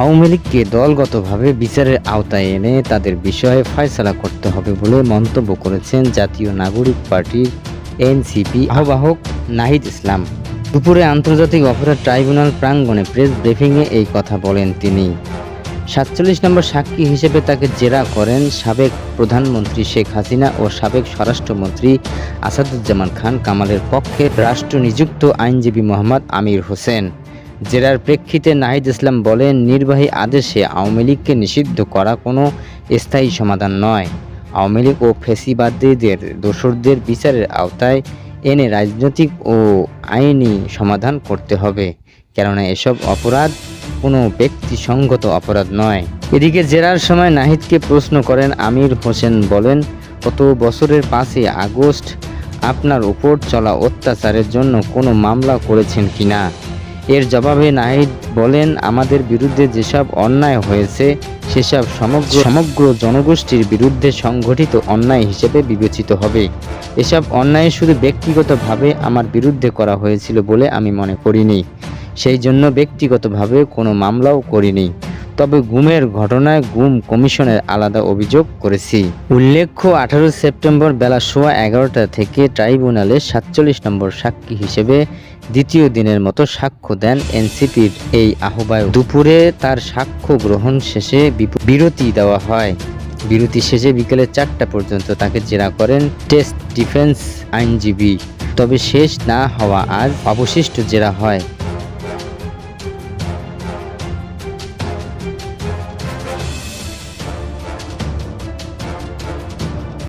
আওয়ামী লীগকে দলগতভাবে বিচারের আওতায় এনে তাদের বিষয়ে ফয়সলা করতে হবে বলে মন্তব্য করেছেন জাতীয় নাগরিক পার্টির এনসিপি আহ্বায়ক নাহিদ ইসলাম। দুপুরে আন্তর্জাতিক অপরাধ ট্রাইব্যুনাল প্রাঙ্গণে প্রেস ব্রিফিংয়ে এই কথা বলেন তিনি। সাতচল্লিশ নম্বর সাক্ষী হিসেবে তাকে জেরা করেন সাবেক প্রধানমন্ত্রী শেখ হাসিনা ও সাবেক স্বরাষ্ট্রমন্ত্রী আসাদুজ্জামান খান কামালের পক্ষে রাষ্ট্র নিযুক্ত আইনজীবী মোহাম্মদ আমির হোসেন। জেরার প্রেক্ষিতে নাহিদ ইসলাম বলেন, নির্বাহী আদেশে আওয়ামী লীগকে নিষিদ্ধ করা কোনো স্থায়ী সমাধান নয়। আওয়ামী লীগ ও ফেসিবাদীদের দোসরদের বিচারের আওতায় এনে রাজনৈতিক ও আইনি সমাধান করতে হবে, কেননা এসব অপরাধ কোনো ব্যক্তিসঙ্গত অপরাধ নয়। এদিকে জেরার সময় নাহিদকে প্রশ্ন করেন, আমির হোসেন বলেন, গত বছরের পাঁচই আগস্ট আপনার উপর চলা অত্যাচারের জন্য কোনো মামলা করেছেন কিনা? এর জবাবে নাহিদ বলেন, আমাদের বিরুদ্ধে যেসব অন্যায় হয়েছে, সেসব সমগ্র সমগ্র জনগোষ্ঠীর বিরুদ্ধে সংগঠিত অন্যায় হিসেবে বিবেচিত হবে। এসব অন্যায় শুধু ব্যক্তিগতভাবে আমার বিরুদ্ধে করা হয়েছিল বলে আমি মনে করিনি। সেই জন্য ব্যক্তিগতভাবে কোনো মামলাও করিনি। তবে গুমের ঘটনায় গুম কমিশনের আলাদা অভিযোগ করেছি। উল্লেখ্য, আঠারো সেপ্টেম্বর বেলা সোয়া এগারোটা থেকে ট্রাইব্যুনালে সাতচল্লিশ নম্বর সাক্ষী হিসেবে দ্বিতীয় দিনের মতো সাক্ষ্য দেন এনসিপির এই আহ্বায়ক। দুপুরে তার সাক্ষ্য গ্রহণ শেষে বিরতি দেওয়া হয়। বিরতি শেষে বিকেলে চারটা পর্যন্ত তাকে জেরা করেন টেস্ট ডিফেন্স আইনজীবী। তবে শেষ না হওয়া আজ অবশিষ্ট জেরা হয়।